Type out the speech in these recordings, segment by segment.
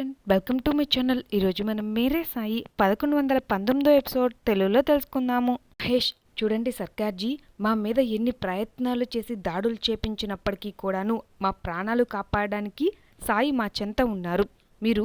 Friend welcome to my channel. ఈరోజు మనం మీరే సాయి పదకొండు వందల పంతొమ్మిదో ఎపిసోడ్ తెలుగులో తెలుసుకుందాము. మహేష్ చూడండి సర్కార్జీ మా మీద ఎన్ని ప్రయత్నాలు చేసి దాడులు చేపించినప్పటికీ కూడాను మా ప్రాణాలు కాపాడడానికి సాయి మా చెంత ఉన్నారు. మీరు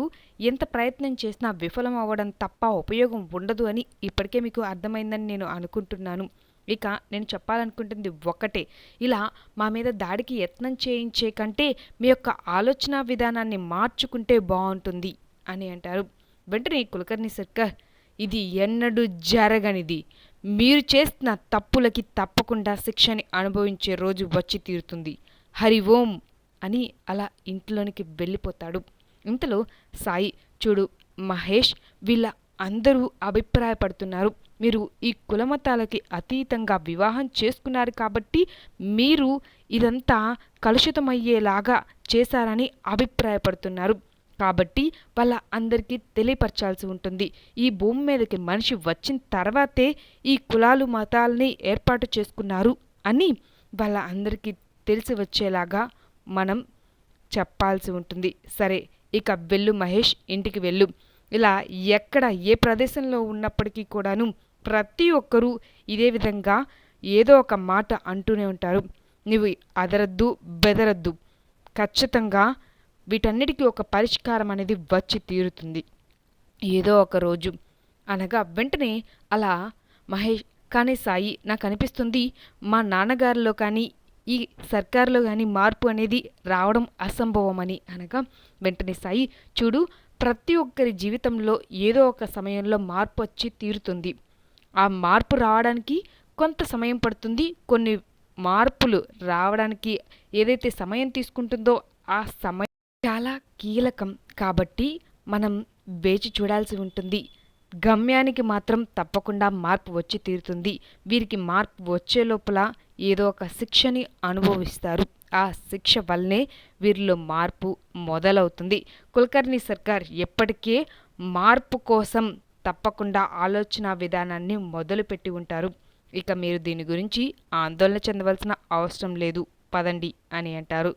ఎంత ప్రయత్నం చేసినా విఫలం అవ్వడం తప్ప ఉపయోగం ఉండదు అని ఇప్పటికే మీకు అర్థమైందని నేను అనుకుంటున్నాను. ఇక నేను చెప్పాలనుకుంటుంది ఒక్కటే. ఇలా మా మీద దాడికి యత్నం చేయించే కంటే మీ యొక్క ఆలోచన విధానాన్ని మార్చుకుంటే బాగుంటుంది అని అంటారు. వెంటనే కులకర్ణి సర్కార్ ఇది ఎన్నడూ జరగనిది. మీరు చేస్తున్న తప్పులకి తప్పకుండా శిక్షని అనుభవించే రోజు వచ్చి తీరుతుంది. హరి ఓం అని అలా ఇంట్లోనికి వెళ్ళిపోతాడు. ఇంతలో సాయి చూడు మహేష్ వీళ్ళ అందరూ అభిప్రాయపడుతున్నారు. మీరు ఈ కులమతాలకి అతీతంగా వివాహం చేసుకున్నారు కాబట్టి మీరు ఇదంతా కలుషితమయ్యేలాగా చేశారని అభిప్రాయపడుతున్నారు. కాబట్టి వాళ్ళ అందరికీ తెలియపరచాల్సి ఉంటుంది. ఈ భూమి మీదకి మనిషి వచ్చిన తర్వాతే ఈ కులాలు మతాలని ఏర్పాటు చేసుకున్నారు అని వాళ్ళ అందరికీ తెలిసి వచ్చేలాగా మనం చెప్పాల్సి ఉంటుంది. సరే ఇక వెళ్ళు మహేష్ ఇంటికి వెళ్ళు. ఇలా ఎక్కడ ఏ ప్రదేశంలో ఉన్నప్పటికీ కూడాను ప్రతి ఒక్కరూ ఇదే విధంగా ఏదో ఒక మాట అంటూనే ఉంటారు. నువ్వు అదరద్దు బెదరద్దు. ఖచ్చితంగా వీటన్నిటికీ ఒక పరిష్కారం అనేది వచ్చి తీరుతుంది. ఏదో ఒక రోజు. అనగా వెంటనే అలా మహేష్ కానీ సాయి నాకు అనిపిస్తుంది మా నాన్నగారిలో కానీ ఈ సర్కారులో కానీ మార్పు అనేది రావడం అసంభవమని. అనగా వెంటనే సాయి చూడు ప్రతి ఒక్కరి జీవితంలో ఏదో ఒక సమయంలో మార్పు వచ్చి తీరుతుంది. ఆ మార్పు రావడానికి కొంత సమయం పడుతుంది. కొన్ని మార్పులు రావడానికి ఏదైతే సమయం తీసుకుంటుందో ఆ సమయం చాలా కీలకం. కాబట్టి మనం వేచి చూడాల్సి ఉంటుంది. గమ్యానికి మాత్రం తప్పకుండా మార్పు వచ్చి తీరుతుంది. వీరికి మార్పు వచ్చే లోపల ఏదో ఒక శిక్షని అనుభవిస్తారు. ఆ శిక్ష వల్లనే వీరిలో మార్పు మొదలవుతుంది. కుల్కర్ణి సర్కార్ ఎప్పటికే మార్పు కోసం తప్పకుండా ఆలోచన విధానాన్ని మొదలుపెట్టి ఉంటారు. ఇక మీరు దీని గురించి ఆందోళన చెందవలసిన అవసరం లేదు. పదండి అని అంటారు.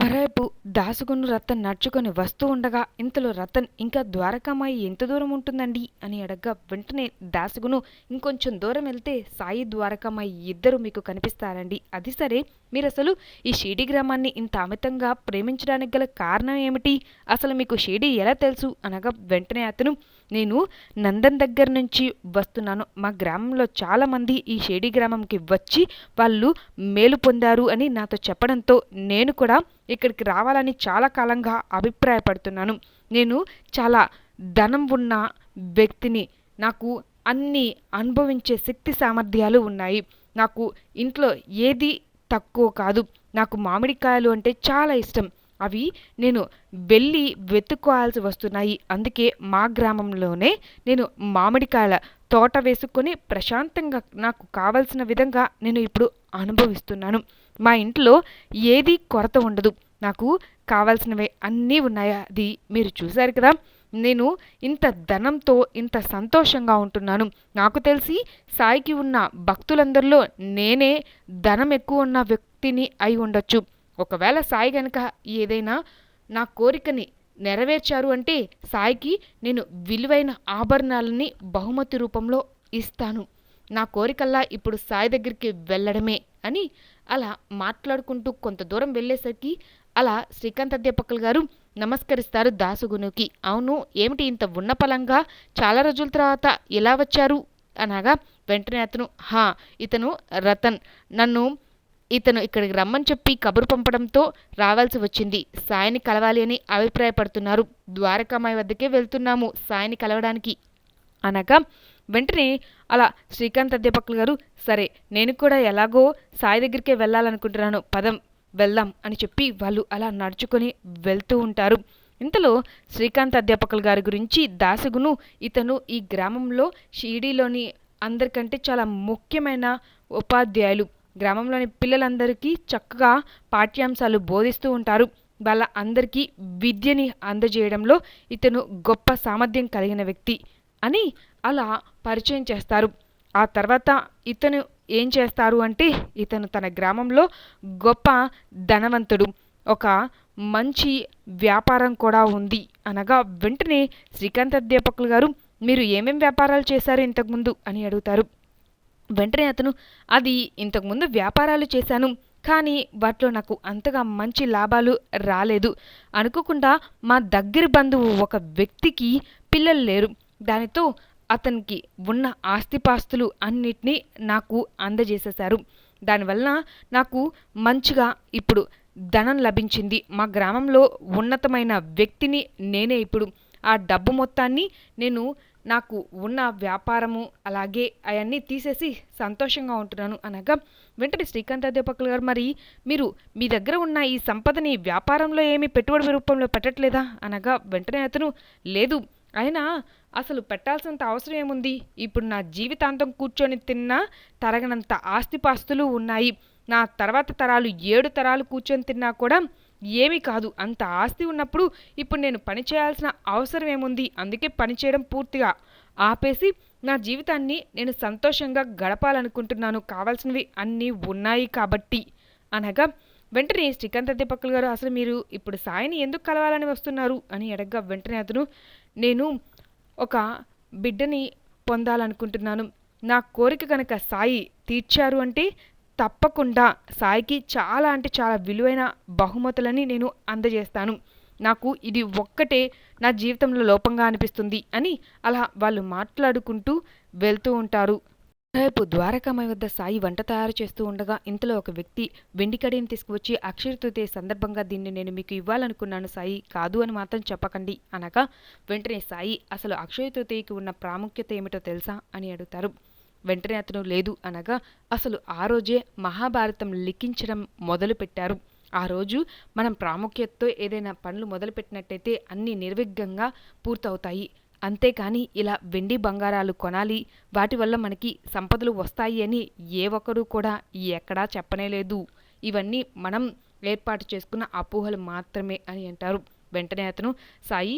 మరోవైపు దాసుగును రతన్ నడుచుకొని వస్తూ ఉండగా ఇంతలో రతన్ ఇంకా ద్వారకామాయి ఎంత దూరం ఉంటుందండి అని అడగ్గా వెంటనే దాసుగును ఇంకొంచెం దూరం వెళ్తే సాయి ద్వారకామాయి ఇద్దరు మీకు కనిపిస్తారండి. అది సరే మీరు అసలు ఈ షీడి గ్రామాన్ని ఇంత అమితంగా ప్రేమించడానికి గల కారణం ఏమిటి? అసలు మీకు షీడి ఎలా తెలుసు? అనగా వెంటనే అతను నేను నందన్ దగ్గర నుంచి వస్తున్నాను. మా గ్రామంలో చాలామంది ఈ షేడి గ్రామంకి వచ్చి వాళ్ళు మేలు పొందారు అని నాతో చెప్పడంతో నేను కూడా ఇక్కడికి రావాలని చాలా కాలంగా అభిప్రాయపడుతున్నాను. నేను చాలా ధనం ఉన్న వ్యక్తిని. నాకు అన్ని అనుభవించే శక్తి సామర్థ్యాలు ఉన్నాయి. నాకు ఇంట్లో ఏది తక్కువ కాదు. నాకు మామిడికాయలు అంటే చాలా ఇష్టం. అవి నేను వెళ్ళి వెతుక్కోవాల్సి వస్తున్నాయి. అందుకే మా గ్రామంలోనే నేను మామిడికాయల తోట వేసుకొని ప్రశాంతంగా నాకు కావలసిన విధంగా నేను ఇప్పుడు అనుభవిస్తున్నాను. మా ఇంట్లో ఏది కొరత ఉండదు. నాకు కావాల్సినవి అన్నీ ఉన్నాయి. అది మీరు చూశారు కదా. నేను ఇంత ధనంతో ఇంత సంతోషంగా ఉంటున్నాను. నాకు తెలిసి సాయికి ఉన్న భక్తులందరిలో నేనే ధనం ఎక్కువ ఉన్న వ్యక్తిని అయి ఉండొచ్చు. ఒకవేళ సాయి గనక ఏదైనా నా కోరికని నెరవేర్చారు అంటే సాయికి నేను విలువైన ఆభరణాలని బహుమతి రూపంలో ఇస్తాను. నా కోరికల్లా ఇప్పుడు సాయి దగ్గరికి వెళ్ళడమే అని అలా మాట్లాడుకుంటూ కొంత దూరం వెళ్ళేసరికి అలా శ్రీకాంత్ అధ్యాపకులు గారు నమస్కరిస్తారు దాసుగునుకి. అవును ఏమిటి ఇంత ఉన్నపలంగా చాలా రోజుల తర్వాత ఎలా వచ్చారు? అనగా వెంటనే అతను హా ఇతను రతన్. నన్ను ఇతను ఇక్కడికి రమ్మని చెప్పి కబురు పంపడంతో రావాల్సి వచ్చింది. సాయిని కలవాలి అని అభిప్రాయపడుతున్నారు. ద్వారకామాయి వద్దకే వెళ్తున్నాము. సాయిని కలవడానికి అనగా వెంటనే అలా శ్రీకాంత్ అధ్యాపకులు గారు సరే నేను కూడా ఎలాగో సాయి దగ్గరికే వెళ్ళాలనుకుంటున్నాను. పదం వెళ్దాం అని చెప్పి వాళ్ళు అలా నడుచుకొని వెళ్తూ ఉంటారు. ఇంతలో శ్రీకాంత్ అధ్యాపకుల గారి గురించి దాసగును ఇతను ఈ గ్రామంలో షీడీలోని అందరికంటే చాలా ముఖ్యమైన ఉపాధ్యాయులు. గ్రామంలోని పిల్లలందరికీ చక్కగా పాఠ్యాంశాలు బోధిస్తూ ఉంటారు. వాళ్ళ అందరికీ విద్యని అందజేయడంలో ఇతను గొప్ప సామర్థ్యం కలిగిన వ్యక్తి అని అలా పరిచయం చేస్తారు. ఆ తర్వాత ఇతను ఏం చేస్తారు అంటే ఇతను తన గ్రామంలో గొప్ప ధనవంతుడు. ఒక మంచి వ్యాపారం కూడా ఉంది అనగా వెంటనే శ్రీకాంత్ అధ్యాపకులు గారు మీరు ఏమేం వ్యాపారాలు చేశారు ఇంతకుముందు? అని అడుగుతారు. వెంటనే అతను అది ఇంతకుముందు వ్యాపారాలు చేశాను కానీ వాటిలో నాకు అంతగా మంచి లాభాలు రాలేదు. అనుకోకుండా మా దగ్గర బంధువు ఒక వ్యక్తికి పిల్లలు లేరు. దానితో అతనికి ఉన్న ఆస్తిపాస్తులు అన్నిటినీ నాకు అందజేసేశారు. దానివల్ల నాకు మంచిగా ఇప్పుడు ధనం లభించింది. మా గ్రామంలో ఉన్నతమైన వ్యక్తిని నేనే ఇప్పుడు. ఆ డబ్బు మొత్తాన్ని నేను నాకు ఉన్న వ్యాపారము అలాగే అవన్నీ తీసేసి సంతోషంగా ఉంటున్నాను అనగా వెంటనే శ్రీకాంత్ అధ్యాపకులు గారు మరి మీరు మీ దగ్గర ఉన్న ఈ సంపదని వ్యాపారంలో ఏమి పెట్టుబడి రూపంలో పెట్టట్లేదా? అనగా వెంటనే అతను లేదు అయినా అసలు పెట్టాల్సినంత అవసరం ఏముంది? ఇప్పుడు నా జీవితాంతం కూర్చొని తిన్నా తరగనంత ఆస్తిపాస్తులు ఉన్నాయి. నా తర్వాత తరాలు ఏడు తరాలు కూర్చొని తిన్నా కూడా ఏమీ కాదు. అంత ఆస్తి ఉన్నప్పుడు ఇప్పుడు నేను పని చేయాల్సిన అవసరం ఏముంది? అందుకే పని చేయడం పూర్తిగా ఆపేసి నా జీవితాన్ని నేను సంతోషంగా గడపాలనుకుంటున్నాను. కావాల్సినవి అన్నీ ఉన్నాయి కాబట్టి అనగా వెంటనే శ్రీకాంత్ అధ్యాపకులు గారు అసలు మీరు ఇప్పుడు సాయిని ఎందుకు కలవాలని వస్తున్నారు? అని అడగగా వెంటనే అతను నేను ఒక బిడ్డని పొందాలనుకుంటున్నాను. నా కోరిక కనుక సాయి తీర్చారు అంటే తప్పకుండా సాయికి చాలా అంటే చాలా విలువైన బహుమతులని నేను అందజేస్తాను. నాకు ఇది ఒక్కటే నా జీవితంలో లోపంగా అనిపిస్తుంది అని అలా వాళ్ళు మాట్లాడుకుంటూ వెళ్తూ ఉంటారు. రేపు ద్వారకామయ వద్ద సాయి వంట తయారు చేస్తూ ఉండగా ఇంతలో ఒక వ్యక్తి వెండి కడిని తీసుకువచ్చి అక్షయ తృతీయ సందర్భంగా దీన్ని నేను మీకు ఇవ్వాలనుకున్నాను సాయి కాదు అని మాత్రం చెప్పకండి అనగా వెంటనే సాయి అసలు అక్షయ తృతీయకి ఉన్న ప్రాముఖ్యత ఏమిటో తెలుసా అని అడుగుతారు. వెంటనే అతను లేదు అనగా అసలు ఆ రోజే మహాభారతం లిఖించడం మొదలుపెట్టారు. ఆ రోజు మనం ప్రాముఖ్యతతో ఏదైనా పనులు మొదలుపెట్టినట్టయితే అన్నీ నిర్విఘ్నంగా పూర్తవుతాయి. అంతేకాని ఇలా వెండి బంగారాలు కొనాలి వాటి వల్ల మనకి సంపదలు వస్తాయి అని ఏ ఒక్కరూ కూడా ఎక్కడా చెప్పనేలేదు ఇవన్నీ మనం ఏర్పాటు చేసుకున్న అపోహలు మాత్రమే అని అంటారు. వెంటనే అతను సాయి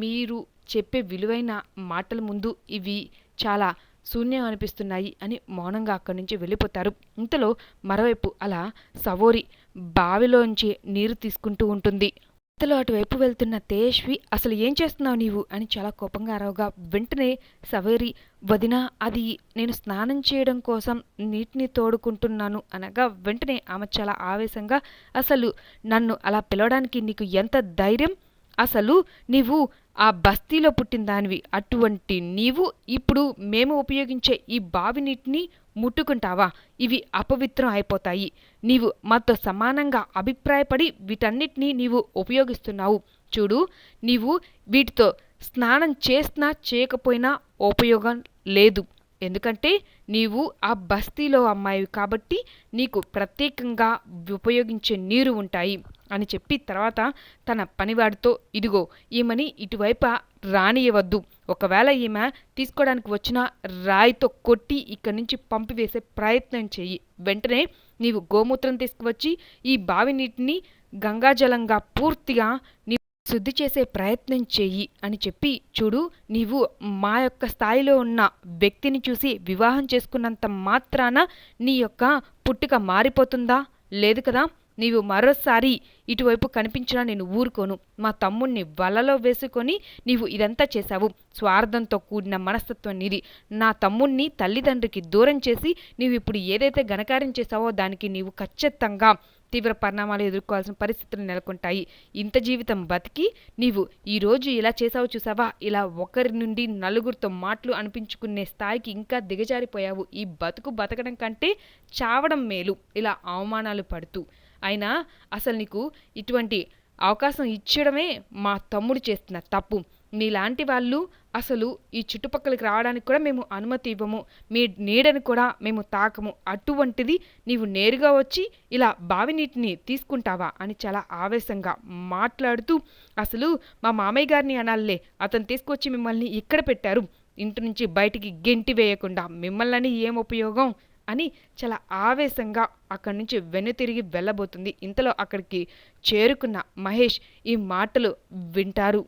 మీరు చెప్పే విలువైన మాటల ముందు ఇవి చాలా శూన్యం అనిపిస్తున్నాయి అని మౌనంగా అక్కడి నుంచి వెళ్ళిపోతారు. ఇంతలో మరోవైపు అలా సవోరి బావిలోంచి నీరు తీసుకుంటూ ఉంటుంది. ఇంతలో అటువైపు వెళ్తున్న తేజ్వి అసలు ఏం చేస్తున్నావు నీవు? అని చాలా కోపంగా అరవగా వెంటనే సవేరి వదిన అది నేను స్నానం చేయడం కోసం నీటిని తోడుకుంటున్నాను అనగా వెంటనే ఆమె చాలా ఆవేశంగా అసలు నన్ను అలా పిలవడానికి నీకు ఎంత ధైర్యం? అసలు నీవు ఆ బస్తీలో పుట్టిన దానివి. అటువంటి నీవు ఇప్పుడు మేము ఉపయోగించే ఈ బావి నీటిని ముట్టుకుంటావా? ఇవి అపవిత్రం అయిపోతాయి. నీవు మాతో సమానంగా అభిప్రాయపడి వీటన్నిటినీ నీవు ఉపయోగిస్తున్నావు. చూడు నీవు వీటితో స్నానం చేసినా చేయకపోయినా ఉపయోగం లేదు. ఎందుకంటే నీవు ఆ బస్తీలో అమ్మాయివి కాబట్టి నీకు ప్రత్యేకంగా ఉపయోగించే నీరు ఉంటాయి. అని చెప్పి తర్వాత తన పనివాడితో ఇదిగో ఈమెని ఇటువైపు రానియవద్దు ఒకవేళ ఈమె తీసుకోవడానికి వచ్చిన రాయితో కొట్టి ఇక్కడి నుంచి పంపివేసే ప్రయత్నం చెయ్యి. వెంటనే నీవు గోమూత్రం తీసుకువచ్చి ఈ బావి నీటిని గంగాజలంగా పూర్తిగా నీ శుద్ధి చేసే ప్రయత్నం చెయ్యి అని చెప్పి చూడు నీవు మా యొక్క స్థాయిలో ఉన్న వ్యక్తిని చూసి వివాహం చేసుకున్నంత మాత్రాన నీ యొక్క పుట్టుక మారిపోతుందా? లేదు కదా? నీవు మరోసారి ఇటువైపు కనిపించినా నేను ఊరుకోను. మా తమ్ముణ్ణి వలలో వేసుకొని నీవు ఇదంతా చేశావు. స్వార్థంతో కూడిన మనస్తత్వం నీది. నా తమ్ముణ్ణి తల్లిదండ్రికి దూరం చేసి నీవు ఇప్పుడు ఏదైతే ఘనకార్యం చేశావో దానికి నీవు ఖచ్చితంగా తీవ్ర పరిణామాలు ఎదుర్కోవాల్సిన పరిస్థితులు నెలకొంటాయి. ఇంత జీవితం బతికి నీవు ఈరోజు ఇలా చేసావు చూసావా ఇలా ఒకరి నుండి నలుగురితో మాటలు అనిపించుకునే స్థాయికి ఇంకా దిగజారిపోయావు. ఈ బతుకు బతకడం కంటే చావడం మేలు. ఇలా అవమానాలు పడుతూ అయినా అసలు నీకు ఇటువంటి అవకాశం ఇచ్చడమే మా తమ్ముడు చేస్తున్న తప్పు. మీలాంటి వాళ్ళు అసలు ఈ చుట్టుపక్కలకి రావడానికి కూడా మేము అనుమతి ఇవ్వము. మీ నీడని కూడా మేము తాకము. అటువంటిది నీవు నేరుగా వచ్చి ఇలా బావి నీటిని తీసుకుంటావా అని చాలా ఆవేశంగా మాట్లాడుతూ అసలు మా మామయ్య గారిని అనాలే. అతను తీసుకొచ్చి మిమ్మల్ని ఇక్కడ పెట్టారు. ఇంటి నుంచి బయటికి గెంటి వేయకుండా. మిమ్మల్ని ఏం ఉపయోగం? అని చాలా ఆవేశంగా అక్కడి నుంచి వెనుతిరిగి వెళ్ళబోతుంది. ఇంతలో అక్కడికి చేరుకున్న మహేష్ ఈ మాటలు వింటారు.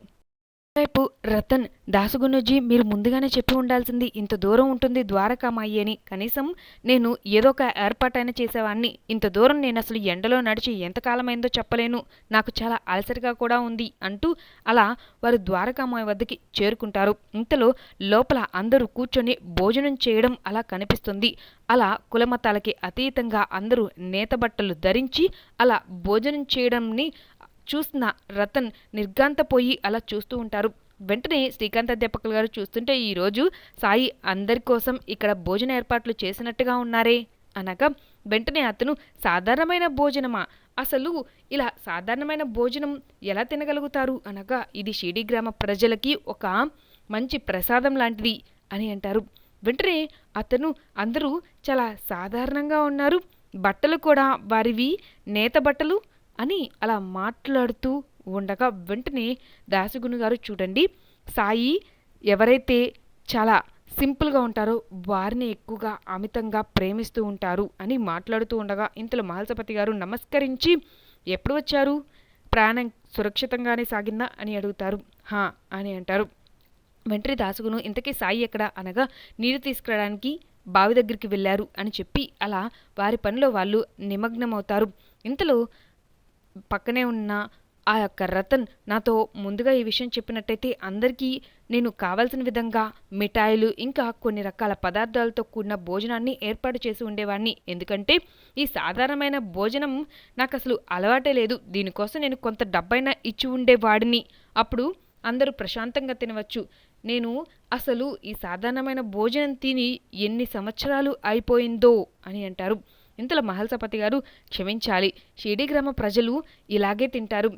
వైపు రతన్ దాసుగునుజీ మీరు ముందుగానే చెప్పి ఉండాల్సింది ఇంత దూరం ఉంటుంది ద్వారకామాయి అని. కనీసం నేను ఏదో ఒక ఏర్పాటైనా చేసేవాడిని ఇంత దూరం నేను అసలు ఎండలో నడిచి ఎంతకాలమైందో చెప్పలేను. నాకు చాలా అలసటగా కూడా ఉంది అంటూ అలా వారు ద్వారకామాయి వద్దకి చేరుకుంటారు. ఇంతలో లోపల అందరూ కూర్చొని భోజనం చేయడం అలా కనిపిస్తుంది. అలా కులమతాలకి అతీతంగా అందరూ నేత బట్టలు ధరించి అలా భోజనం చేయడంని చూసిన రతన్ నిర్గాంతపోయి అలా చూస్తూ ఉంటారు. వెంటనే శ్రీకాంత్ అధ్యాపకులు గారు చూస్తుంటే ఈరోజు సాయి అందరి కోసం ఇక్కడ భోజన ఏర్పాట్లు చేసినట్టుగా ఉన్నారే అనగా వెంటనే అతను సాధారణమైన భోజనమా? అసలు ఇలా సాధారణమైన భోజనం ఎలా తినగలుగుతారు? అనగా ఇది షిడి గ్రామ ప్రజలకి ఒక మంచి ప్రసాదం లాంటిది అని అంటారు. వెంటనే అతను అందరూ చాలా సాధారణంగా ఉన్నారు. బట్టలు కూడా వారివి నేత బట్టలు అని అలా మాట్లాడుతూ ఉండగా వెంటనే దాసగుని గారు చూడండి సాయి ఎవరైతే చాలా సింపుల్గా ఉంటారో వారిని ఎక్కువగా అమితంగా ప్రేమిస్తూ ఉంటారు అని మాట్లాడుతూ ఉండగా ఇంతలో మహల్సపతి గారు నమస్కరించి ఎప్పుడు వచ్చారు? ప్రాణం సురక్షితంగానే సాగిందా? అని అడుగుతారు. హా అని అంటారు. వెంటనే దాసుగును ఇంతకీ సాయి ఎక్కడ? అనగా నీరు తీసుకురావడానికి బావి దగ్గరికి వెళ్ళారు అని చెప్పి అలా వారి పనిలో వాళ్ళు నిమగ్నమవుతారు. ఇంతలో పక్కనే ఉన్న ఆ యొక్క రతన్ నాతో ముందుగా ఈ విషయం చెప్పినట్టయితే అందరికీ నేను కావాల్సిన విధంగా మిఠాయిలు ఇంకా కొన్ని రకాల పదార్థాలతో కూడిన భోజనాన్ని ఏర్పాటు చేసి ఉండేవాడిని. ఎందుకంటే ఈ సాధారణమైన భోజనం నాకు అసలు అలవాటే లేదు. దీనికోసం నేను కొంత డబ్బైనా ఇచ్చి ఉండేవాడిని. అప్పుడు అందరూ ప్రశాంతంగా తినవచ్చు. నేను అసలు ఈ సాధారణమైన భోజనం తిని ఎన్ని సంవత్సరాలు అయిపోయిందో అని అంటారు. ఇంతలో మహల్సపతి గారు క్షమించాలి. షిరిడి గ్రామ ప్రజలు ఇలాగే తింటారు.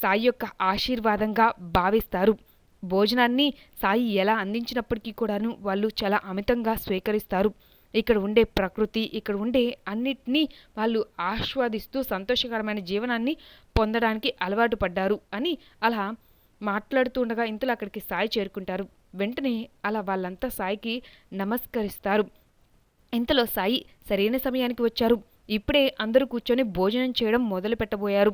సాయి యొక్క ఆశీర్వాదంగా భావిస్తారు. భోజనాన్ని సాయి ఎలా అందించినప్పటికీ కూడాను వాళ్ళు చాలా అమితంగా స్వీకరిస్తారు. ఇక్కడ ఉండే ప్రకృతి ఇక్కడ ఉండే అన్నిటినీ వాళ్ళు ఆస్వాదిస్తూ సంతోషకరమైన జీవనాన్ని పొందడానికి అలవాటు పడ్డారు అని అలా మాట్లాడుతూ ఉండగా ఇంతలో అక్కడికి సాయి చేరుకుంటారు. వెంటనే అలా వాళ్ళంతా సాయికి నమస్కరిస్తారు. ఇంతలో సాయి సరైన సమయానికి వచ్చారు. ఇప్పుడే అందరూ కూర్చొని భోజనం చేయడం మొదలు పెట్టబోయారు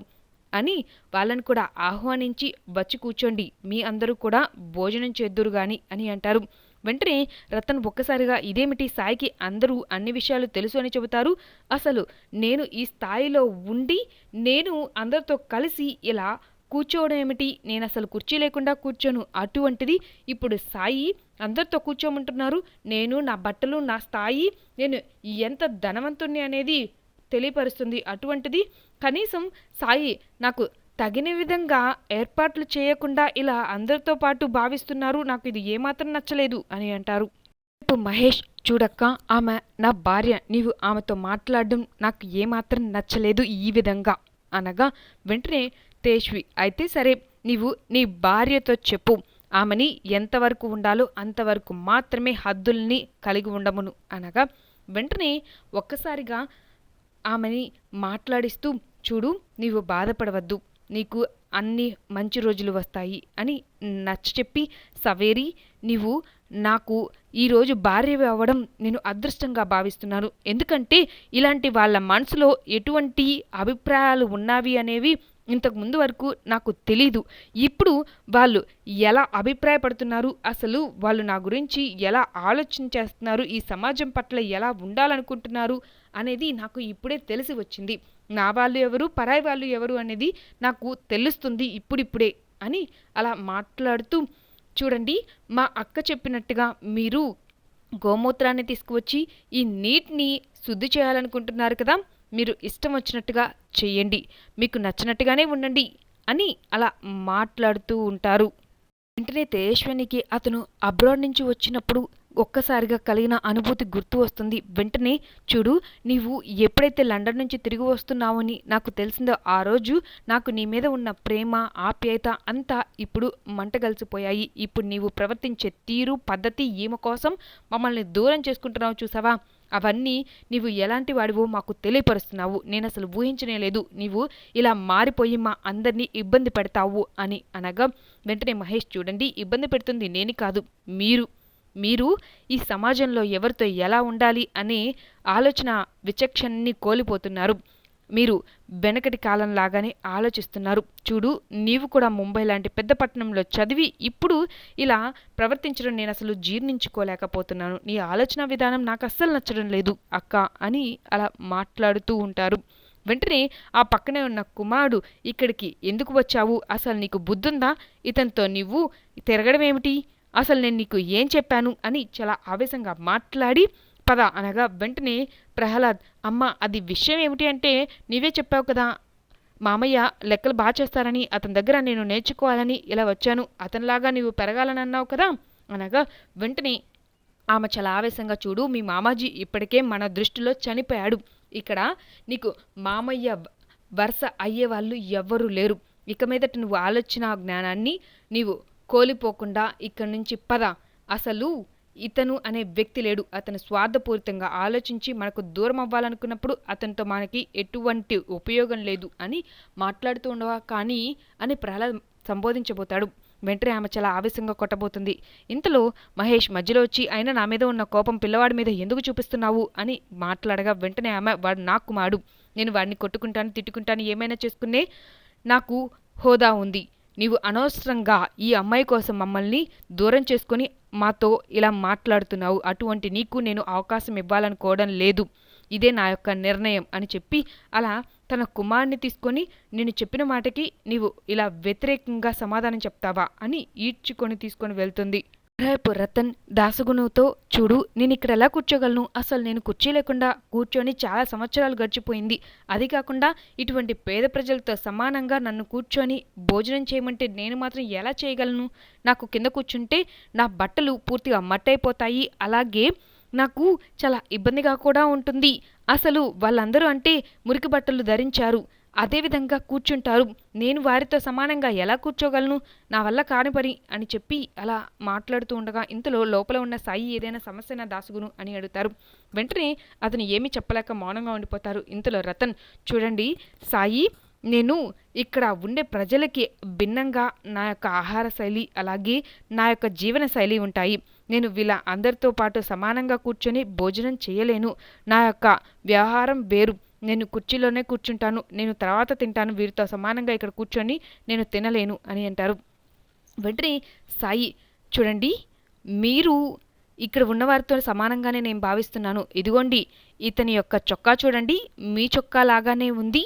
అని వాళ్ళని కూడా ఆహ్వానించి వచ్చి కూర్చోండి మీ అందరూ కూడా భోజనం చేద్దురు గాని అని అంటారు. వెంటనే రతన్ ఒక్కసారిగా ఇదేమిటి సాయికి అందరూ అన్ని విషయాలు తెలుసు అని చెబుతారు? అసలు నేను ఈ స్థాయిలో ఉండి నేను అందరితో కలిసి ఇలా కూర్చోవడం ఏమిటి నేను అసలు కుర్చీ లేకుండా కూర్చోను. అటువంటిది ఇప్పుడు సాయి అందరితో కూర్చోమంటున్నారు. నేను నా బట్టలు నా స్థాయి నేను ఎంత ధనవంతుణ్ణి అనేది తెలియపరుస్తుంది. అటువంటిది కనీసం సాయి నాకు తగిన విధంగా ఏర్పాట్లు చేయకుండా ఇలా అందరితో పాటు భావిస్తున్నారు. నాకు ఇది ఏమాత్రం నచ్చలేదు అని అంటారు. మహేష్ చూడక్క ఆమె నా భార్య. నీవు ఆమెతో మాట్లాడడం నాకు ఏమాత్రం నచ్చలేదు ఈ విధంగా అనగా వెంటనే తేష్వి. అయితే సరే నీవు నీ భార్యతో చెప్పు. ఆమెని ఎంతవరకు ఉండాలో అంతవరకు మాత్రమే హద్దుల్ని కలిగి ఉండమును అనగా వెంటనే ఒక్కసారిగా ఆమెని మాట్లాడిస్తూ చూడు నీవు బాధపడవద్దు. నీకు అన్ని మంచి రోజులు వస్తాయి అని నచ్చ చెప్పి సవేరి నీవు నాకు ఈరోజు భార్య అవ్వడం నేను అదృష్టంగా భావిస్తున్నాను. ఎందుకంటే ఇలాంటి వాళ్ళ మనసులో ఎటువంటి అభిప్రాయాలు ఉన్నవి అనేవి ఇంతకు ముందు వరకు నాకు తెలీదు. ఇప్పుడు వాళ్ళు ఎలా అభిప్రాయపడుతున్నారు? అసలు వాళ్ళు నా గురించి ఎలా ఆలోచన చేస్తున్నారు? ఈ సమాజం పట్ల ఎలా ఉండాలనుకుంటున్నారు? అనేది నాకు ఇప్పుడే తెలిసి వచ్చింది. నా వాళ్ళు ఎవరు? పరాయి వాళ్ళు ఎవరు అనేది నాకు తెలుస్తుంది ఇప్పుడిప్పుడే అని అలా మాట్లాడుతూ చూడండి మా అక్క చెప్పినట్టుగా మీరు గోమూత్రాన్ని తీసుకువచ్చి ఈ నీటిని శుద్ధి చేయాలనుకుంటున్నారు కదా? మీరు ఇష్టం వచ్చినట్టుగా చేయండి మీకు నచ్చినట్టుగానే ఉండండి అని అలా మాట్లాడుతూ ఉంటారు. వెంటనే తేజస్వినికి అతను అబ్రాడ్ నుంచి వచ్చినప్పుడు ఒక్కసారిగా కలిగిన అనుభూతి గుర్తు వస్తుంది. వెంటనే చూడు నీవు ఎప్పుడైతే లండన్ నుంచి తిరిగి వస్తున్నావని నాకు తెలిసిందో ఆ రోజు నాకు నీ మీద ఉన్న ప్రేమ ఆప్యాయత అంతా ఇప్పుడు మంటగలిసిపోయాయి ఇప్పుడు నీవు ప్రవర్తించే తీరు పద్ధతి ఈమె కోసం మమ్మల్ని దూరం చేసుకుంటున్నావు చూసావా? అవన్నీ నీవు ఎలాంటి వాడివో మాకు తెలియపరుస్తున్నావు. నేను అసలు ఊహించనే లేదు. నీవు ఇలా మారిపోయి మా అందరినీ ఇబ్బంది పెడతావు అని అనగా వెంటనే మహేష్ చూడండి ఇబ్బంది పెడుతుంది నేను కాదు మీరు. మీరు ఈ సమాజంలో ఎవరితో ఎలా ఉండాలి అనే ఆలోచన విచక్షణని కోల్పోతున్నారు. మీరు వెనకటి కాలం లాగానే ఆలోచిస్తున్నారు. చూడు నీవు కూడా ముంబై లాంటి పెద్ద పట్టణంలో చదివి ఇప్పుడు ఇలా ప్రవర్తించడం నేను అసలు జీర్ణించుకోలేకపోతున్నాను. నీ ఆలోచన విధానం నాకు అస్సలు నచ్చడం లేదు. అక్క అని అలా మాట్లాడుతూ ఉంటారు. వెంటనే ఆ పక్కనే ఉన్న కుమారుడు ఇక్కడికి ఎందుకు వచ్చావు? అసలు నీకు బుద్ధుందా? ఇతనితో నువ్వు తిరగడం ఏమిటి అసలు నేను నీకు ఏం చెప్పాను? అని చాలా ఆవేశంగా మాట్లాడి పద అనగా వెంటనే ప్రహ్లాద్ అమ్మ అది విషయం ఏమిటి అంటే నీవే చెప్పావు కదా. మామయ్య లెక్కలు బాగా చేస్తారని అతని దగ్గర నేను నేర్చుకోవాలని ఇలా వచ్చాను. అతనిలాగా నీవు పెరగాలని అన్నావు కదా. అనగా వెంటనే ఆమె చాలా ఆవేశంగా చూడు మీ మామాజీ ఇప్పటికే మన దృష్టిలో చనిపోయాడు. ఇక్కడ నీకు మామయ్య వరుస అయ్యేవాళ్ళు ఎవ్వరూ లేరు. ఇక మీదట నువ్వు ఆలోచన జ్ఞానాన్ని నీవు కోల్పోకుండా ఇక్కడి నుంచి పద. అసలు ఇతను అనే వ్యక్తి లేడు. అతను స్వార్థపూరితంగా ఆలోచించి మనకు దూరం అవ్వాలనుకున్నప్పుడు అతనితో మనకి ఎటువంటి ఉపయోగం లేదు అని మాట్లాడుతూ ఉండవా? కానీ అని ప్రహ్లాద్ సంబోధించబోతాడు. వెంటనే ఆమె చాలా ఆవేశంగా కొట్టబోతుంది. ఇంతలో మహేష్ మధ్యలో వచ్చి అయినా నా మీద ఉన్న కోపం పిల్లవాడి మీద ఎందుకు చూపిస్తున్నావు? అని మాట్లాడగా వెంటనే ఆమె వాడు నా కుమారుడు. నేను వాడిని కొట్టుకుంటాను తిట్టుకుంటాను ఏమైనా చేసుకునే నాకు హోదా ఉంది. నీవు అనవసరంగా ఈ అమ్మాయి కోసం మమ్మల్ని దూరం చేసుకొని మాతో ఇలా మాట్లాడుతున్నావు. అటువంటి నీకు నేను అవకాశం ఇవ్వాలనుకోవడం లేదు. ఇదే నా యొక్క నిర్ణయం అని చెప్పి అలా తన కుమారుని తీసుకొని నేను చెప్పిన మాటకి నీవు ఇలా వ్యతిరేకంగా సమాధానం చెప్తావా అని ఈడ్చుకొని తీసుకొని వెళ్తుంది. రేపు రతన్ దాసగునుతో చూడు నేను ఇక్కడ ఎలా కూర్చోగలను? అసలు నేను కుర్చీ లేకుండా కూర్చొని చాలా సంవత్సరాలు గడిచిపోయింది. అది కాకుండా ఇటువంటి పేద ప్రజలతో సమానంగా నన్ను కూర్చొని భోజనం చేయమంటే నేను మాత్రం ఎలా చేయగలను? నాకు కింద కూర్చుంటే నా బట్టలు పూర్తిగా మట్టయిపోతాయి. అలాగే నాకు చాలా ఇబ్బందిగా కూడా ఉంటుంది. అసలు వాళ్ళందరూ అంటే మురికి బట్టలు ధరించారు. అదేవిధంగా కూర్చుంటారు. నేను వారితో సమానంగా ఎలా కూర్చోగలను? నా వల్ల కాని పని అని చెప్పి అలా మాట్లాడుతూ ఉండగా ఇంతలో లోపల ఉన్న సాయి ఏదైనా సమస్య నా దాసుగును అని అడుగుతారు. వెంటనే అతను ఏమీ చెప్పలేక మౌనంగా ఉండిపోతారు. ఇంతలో రతన్ చూడండి సాయి నేను ఇక్కడ ఉండే ప్రజలకి భిన్నంగా నా యొక్క ఆహార శైలి అలాగే నా యొక్క జీవన శైలి ఉంటాయి. నేను వీళ్ళ అందరితో పాటు సమానంగా కూర్చొని భోజనం చేయలేను. నా యొక్క వ్యవహారం వేరు. నేను కుర్చీలోనే కూర్చుంటాను నేను తర్వాత తింటాను వీరితో సమానంగా ఇక్కడ కూర్చొని నేను తినలేను అని అంటారు. వెంటనే సాయి చూడండి మీరు ఇక్కడ ఉన్నవారితో సమానంగానే నేను భావిస్తున్నాను. ఇదిగోండి ఇతని యొక్క చొక్కా చూడండి మీ చొక్కా లాగానే ఉంది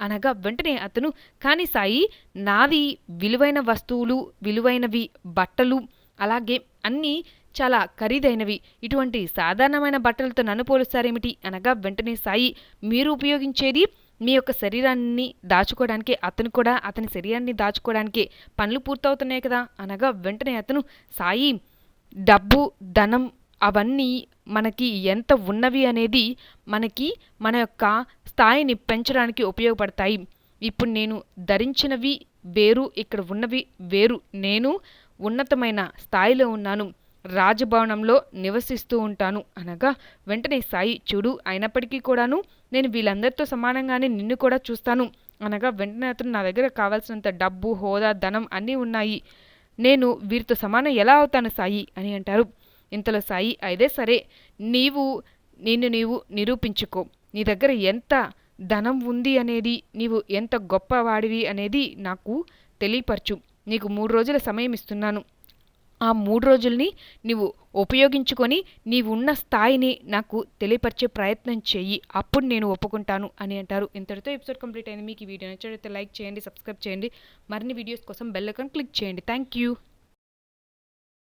అనగా వెంటనే అతను కానీ సాయి నాది విలువైన వస్తువులు విలువైనవి బట్టలు అలాగే అన్నీ చాలా ఖరీదైనవి. ఇటువంటి సాధారణమైన బట్టలతో నన్ను పోలుస్తారేమిటి? అనగా వెంటనే సాయి మీరు ఉపయోగించేది మీ యొక్క శరీరాన్ని దాచుకోవడానికి అతను కూడా అతని శరీరాన్ని దాచుకోవడానికి పనులు పూర్తవుతున్నాయి కదా? అనగా వెంటనే అతను సాయి డబ్బు ధనం అవన్నీ మనకి ఎంత ఉన్నవి అనేది మనకి మన యొక్క స్థాయిని పెంచడానికి ఉపయోగపడతాయి. ఇప్పుడు నేను ధరించినవి వేరు ఇక్కడ ఉన్నవి వేరు. నేను ఉన్నతమైన స్థాయిలో ఉన్నాను. రాజభవనంలో నివసిస్తూ ఉంటాను. అనగా వెంటనే సాయి చూడు అయినప్పటికీ కూడాను నేను వీళ్ళందరితో సమానంగానే నిన్ను కూడా చూస్తాను. అనగా వెంటనే అతను నా దగ్గర కావాల్సినంత డబ్బు హోదా ధనం అన్నీ ఉన్నాయి. నేను వీరితో సమానం ఎలా అవుతాను సాయి? అని అంటారు. ఇంతలో సాయి అయితే సరే నీవు నిన్ను నీవు నిరూపించుకో. నీ దగ్గర ఎంత ధనం ఉంది అనేది నీవు ఎంత గొప్పవాడివి అనేది నాకు తెలియపరచు. నీకు మూడు రోజుల సమయం ఇస్తున్నాను. ఆ మూడు రోజుల్ని నీవు ఉపయోగించుకొని నీవున్న స్థాయిని నాకు తెలియపరిచే ప్రయత్నం చెయ్యి. అప్పుడు నేను ఒప్పుకుంటాను అని అంటారు. ఇంతటితో ఎపిసోడ్ కంప్లీట్ అయింది. మీకు ఈ వీడియో నచ్చినట్లయితే లైక్ చేయండి సబ్స్క్రైబ్ చేయండి. మరిన్ని వీడియోస్ కోసం బెల్ ఐకాన్ క్లిక్ చేయండి. Thank you